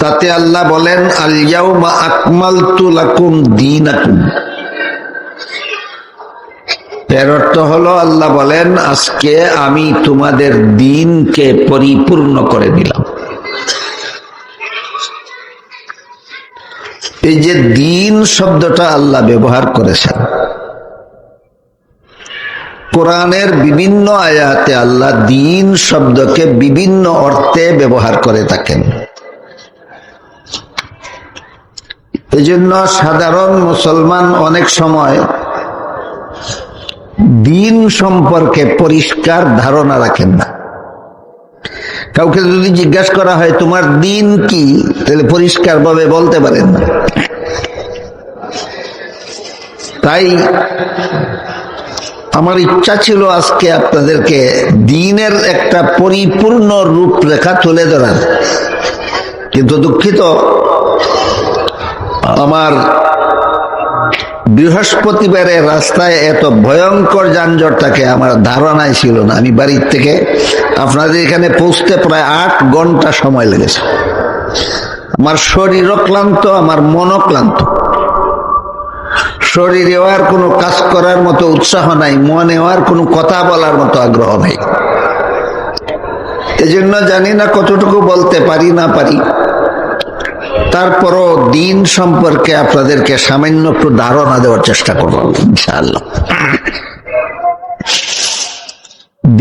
তাতে আল্লাহ বলেন আকমাল দিন এর অর্থ হলো, আল্লাহ বলেন, আজকে আমি তোমাদের দিনকে পরিপূর্ণ করে দিলাম। এই যে দিন শব্দটা আল্লাহ ব্যবহার করেছেন, কোরআনের বিভিন্ন আয়াতে আল্লাহ দিন শব্দকে বিভিন্ন অর্থে ব্যবহার করে থাকেন। এই জন্য সাধারণ মুসলমান অনেক সময় দিন সম্পর্কে পরিষ্কার ধারণা রাখেন না। কাউকে যদি জিজ্ঞাসা করা হয়, তোমার দিন কি? তাহলে পরিষ্কার ভাবে বলতে পারেন না। তাই আমার ইচ্ছা ছিল আজকে আপনাদেরকে দিনের একটা পরিপূর্ণ রূপরেখা তুলে ধরার। কিন্তু দুঃখিত আমার বৃহস্পতিবারে রাস্তায় এত ভয়ঙ্কর যানজট থাকে, আমার ধারণাই ছিল না। আমি বাড়ির থেকে আপনাদের এখানে পৌঁছতে প্রায় আট ঘণ্টা সময় লেগেছে। আমার শরীরও ক্লান্ত, আমার মনও ক্লান্ত। শরীরেও আর কোনো কাজ করার মতো উৎসাহ নাই, মনেও আর কোনো কথা বলার মতো আগ্রহ নাই। এজন্য জানি না কতটুকু বলতে পারি, না পারি। তারপরও দিন সম্পর্কে আপনাদেরকে সামান্য একটু ধারণা দেওয়ার চেষ্টা করব, ইনশাআল্লাহ।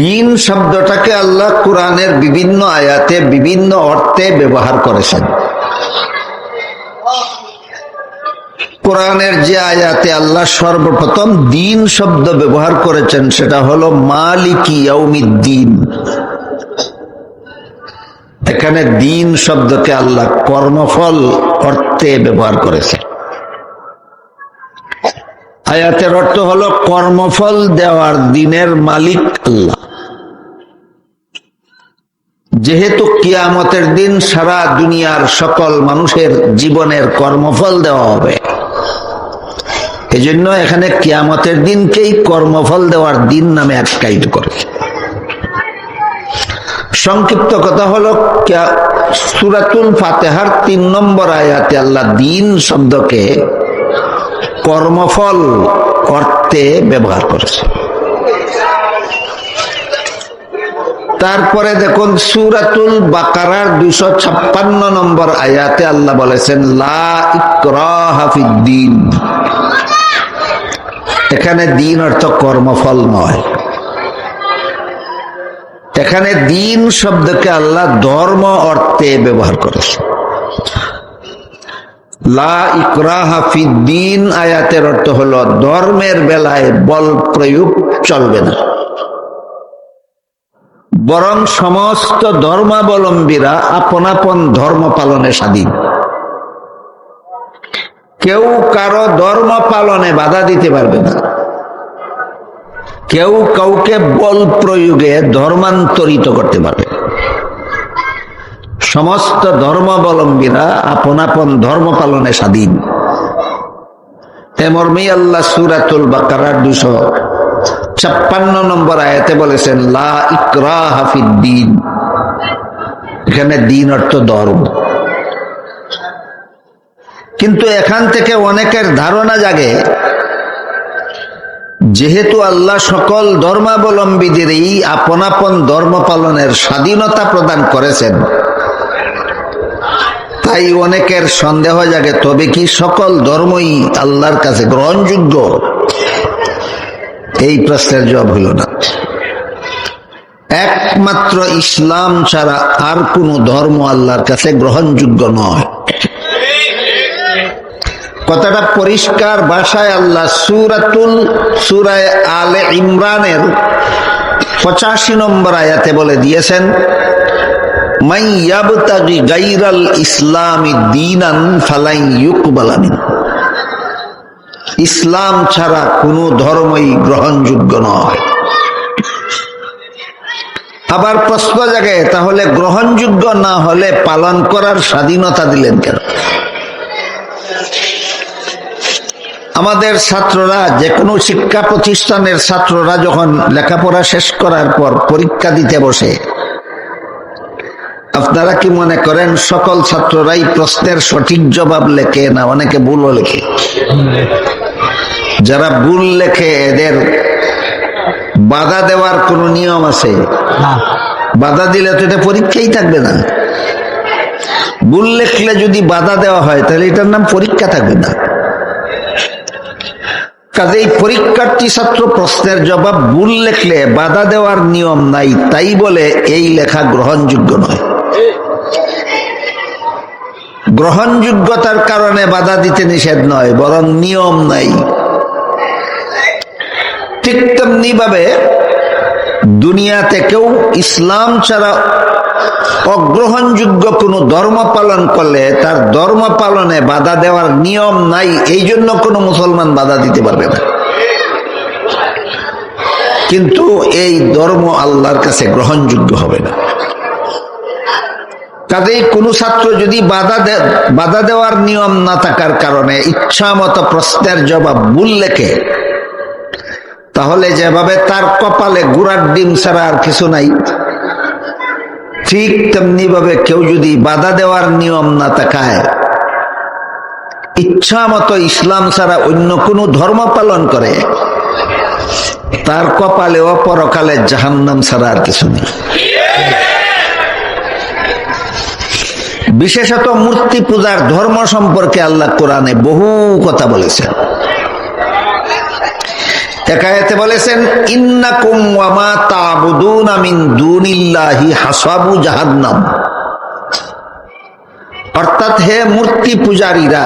দিন শব্দটাকে আল্লাহ কোরআনের বিভিন্ন আয়াতে, বিভিন্ন অর্থে ব্যবহার করেছেন। কোরআনের যে আয়াতে আল্লাহ সর্বপ্রথম দিন শব্দ ব্যবহার করেছেন, সেটা হলো মালিকি দিন এখানে দিন শব্দকে আল্লাহ কর্মফল অর্থে ব্যবহার করেছে আয়াতের অর্থ হলো কর্মফল দেওয়ার দিনের মালিক আল্লাহ। যেহেতু কিয়ামতের দিন সারা দুনিয়ার সকল মানুষের জীবনের কর্মফল দেওয়া হবে, এজন্য এখানে কিয়ামতের দিনকেই কর্মফল দেওয়ার দিন নামে আখ্যায়িত করে সংক্ষিপ্ত কথা হলো সুরাতুল ফাতেহার তিন নম্বর আয়াতে আল্লাহ দিন শব্দকে কর্মফল অর্থে ব্যবহার করেছে। তারপরে দেখুন, সুরাতুল বাকারার দুইশো ছাপ্পান্ন নম্বর আয়াতে আল্লাহ বলেছেন, লা ইকরাহাফিদ্দিন এখানে দিন অর্থ কর্মফল নয়। এখানে দিন শব্দকে আল্লাহ ধর্ম অর্থে ব্যবহার করেছে লা আয়াতের অর্থ হলো ধর্মের বেলায় বল প্রয়োগ চলবে না। বরং সমস্ত ধর্মাবলম্বীরা আপন আপন ধর্ম পালনে স্বাধীন। কেউ কারও ধর্ম পালনে বাধা দিতে পারবে না। কেউ কাউকে বল প্রয়োগে ধর্মান্তরিত করতে পারবে। সমস্ত ধর্মাবলম্বীরা আপন আপন ধর্ম পালনে স্বাধীন। সুরাতুল ছাপ্পান্ন নম্বর আয়াতে বলেছেন, লা ইকরা এখানে দিন অর্থ ধর্ম। কিন্তু এখান থেকে অনেকের ধারণা জাগে যেহেতু আল্লাহ সকল ধর্মাবলম্বীদেরই আপন আপন ধর্ম পালনের স্বাধীনতা প্রদান করেছেন, তাই অনেকের সন্দেহ জাগে, তবে কি সকল ধর্মই আল্লাহর কাছে গ্রহণযোগ্য? এই প্রশ্নের জবাব হইল না। একমাত্র ইসলাম ছাড়া আর কোন ধর্ম আল্লাহর কাছে গ্রহণযোগ্য নয়। কথাটা পরিষ্কার ভাষায় আল্লাহ সুরাতুল, সুরায় আলে ইমরানের পঁচাশি নম্বর আয়াতে বলে দিয়েছেন ইসলামী দিনান ফালাই ইউকবালামিন ইসলাম ছাড়া কোনো ধর্মই গ্রহণযোগ্য নয়। আবার প্রশ্ন জায়গায় তাহলে গ্রহণযোগ্য না হলে পালন করার স্বাধীনতা দিলেন কেন? আমাদের ছাত্ররা যে কোনো শিক্ষা প্রতিষ্ঠানের ছাত্ররা যখন লেখাপড়া শেষ করার পর পরীক্ষা দিতে বসে আপনারা কি মনে করেন সকল ছাত্ররাই প্রশ্নের সঠিক জবাব লেখে না অনেকে ভুলও লেখে? যারা ভুল লেখে এদের বাধা দেওয়ার কোন নিয়ম আছে? বাধা দিলে তো এটা পরীক্ষাই থাকবে না। ভুল লেখলে যদি বাধা দেওয়া হয় তাহলে এটার নাম পরীক্ষা থাকবে না। কাজেই পরীক্ষার্থী ছাত্র প্রশ্নের জবাব ভুল লেখলে বাধা দেওয়ার নিয়ম নাই, তাই বলে এই লেখা গ্রহণযোগ্য নয়। গ্রহণযোগ্যতার কারণে বাধা দিতে নিষেধ নয়, বরং নিয়ম নাই। ঠিক তেমনি ভাবে দুনিয়াতে কেউ ইসলাম ছাড়া অগ্রহণযোগ্য কোনো ধর্ম পালন করলে তার ধর্ম পালনে বাধা দেওয়ার নিয়ম নাই, এই জন্য কোনো মুসলমান বাধা দিতে পারবে না। কিন্তু এই ধর্ম আল্লাহর কাছে গ্রহণযোগ্য হবে না। কাজেই কোন ছাত্র যদি বাধা বাধা দেওয়ার নিয়ম না থাকার কারণে ইচ্ছা মতো প্রশ্নের জবাব ভুল লেখে, তাহলে যেভাবে তার কপালে গুড়ার ডিম ছাড়া আর কিছু নাই। ঠিক তেমনি ভাবে কেউ যদি বাধা দেওয়ার নিয়ম না থাকায় ইচ্ছা মতো ইসলাম ছাড়া অন্য কোনো ধর্ম পালন করে, তার কপালে ও পরকালে জাহান্নাম ছাড়া আর কিছু নেই। বিশেষত মূর্তি পূজার ধর্ম সম্পর্কে আল্লাহ কোরআনে বহু কথা বলেছেন। একায়েতে বলেছেন, ইন্নাকুম ওয়া মা তা'বুদুনা মিন দুনিল্লাহি হাসাবু জাহান্নাম। অর্থাৎ হে মূর্তি পূজারীরা,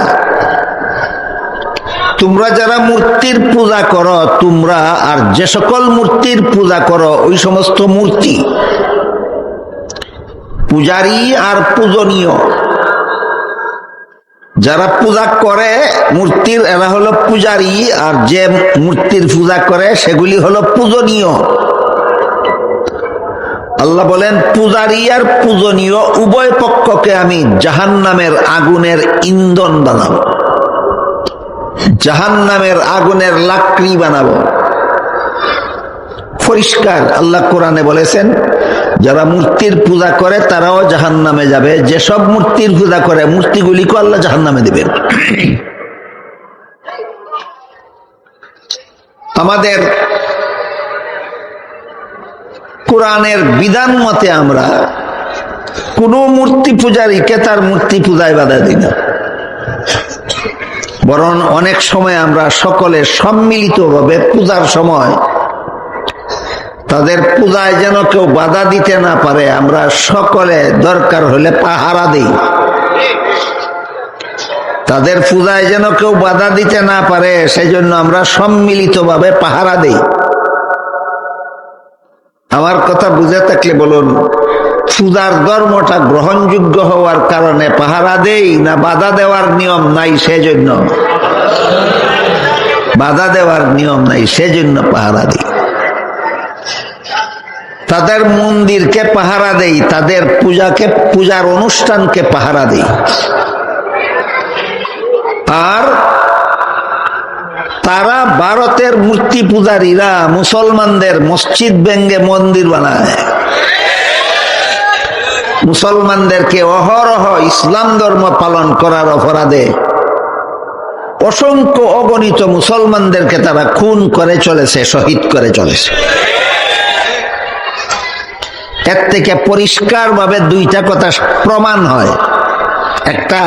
তোমরা যারা মূর্তির পূজা করো, তোমরা আর যে সকল মূর্তির পূজা করো, ওই সমস্ত মূর্তি পূজারী আর পূজনীয় যারা পূজা করে, মূর্তির, এরা হলো পূজারী, আর যে মূর্তির পূজা করে, সেগুলি হলো পূজনীয়। আল্লাহ বলেন, পূজারী আর পূজনীয়, উভয় পক্ষকে আমি জাহান নামের আগুনের ইন্ধন বানাবো। জাহান নামের আগুনের লাকড়ি বানাবো। পরিষ্কার, আল্লাহ কোরআনে বলেছেন যারা মূর্তির পূজা করে, তারাও জাহান নামে যাবে। যেসব মূর্তির পূজা করে, মূর্তিগুলিকে আল্লাহ জাহান নামে দেবেন। আমাদের কোরআনের বিধান মতে আমরা কোন মূর্তি পূজারীকে তার মূর্তি পূজায় বাধা দিই না। বরং অনেক সময় আমরা সকলে সম্মিলিতভাবে পূজার সময় তাদের পূজায় যেন কেউ বাধা দিতে না পারে, আমরা সকলে দরকার হলে পাহারা দিই। তাদের পূজায় যেন কেউ বাধা দিতে না পারে সেই জন্য আমরা সম্মিলিতভাবে পাহারা দিই। আমার কথা বুঝে থাকলে বলুন, পূজার ধর্মটা গ্রহণযোগ্য হওয়ার কারণে পাহারা দেই না বাধা দেওয়ার নিয়ম নাই সেজন্য? বাধা দেওয়ার নিয়ম নাই সেজন্য পাহারা দিই। তাদের মন্দিরকে পাহারা দেই, তাদের পূজাকে, পূজার অনুষ্ঠানকে পাহারা দেই। আর তারা ভারতের মূর্তি পূজারীরা মুসলমানদের মসজিদ ব্যঙ্গে মন্দির বানায়। মুসলমানদেরকে অহরহ ইসলাম ধর্ম পালন করার অপরাধে অসংখ্য অগণিত মুসলমানদেরকে তারা খুন করে চলেছে, শহীদ করে চলেছে। এর থেকে পরিষ্কার ভাবে দুইটা কথা প্রমাণ হয়। একটা,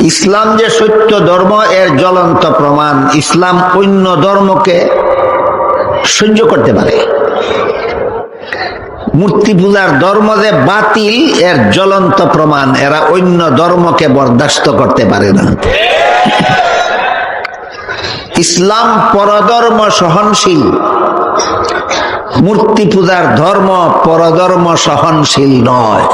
ইসলাম যে সত্য ধর্ম, এর জ্বলন্ত প্রমাণ। ইসলাম অন্য ধর্মকে সহ্য করতে পারে। মূর্তি পূজার ধর্ম যে বাতিল, এর জ্বলন্ত প্রমাণ। এরা অন্য ধর্মকে বরদাস্ত করতে পারে না। ইসলাম পরধর্ম সহনশীল। মূর্তি পূজার ধর্ম পরধর্ম সহনশীল নয়।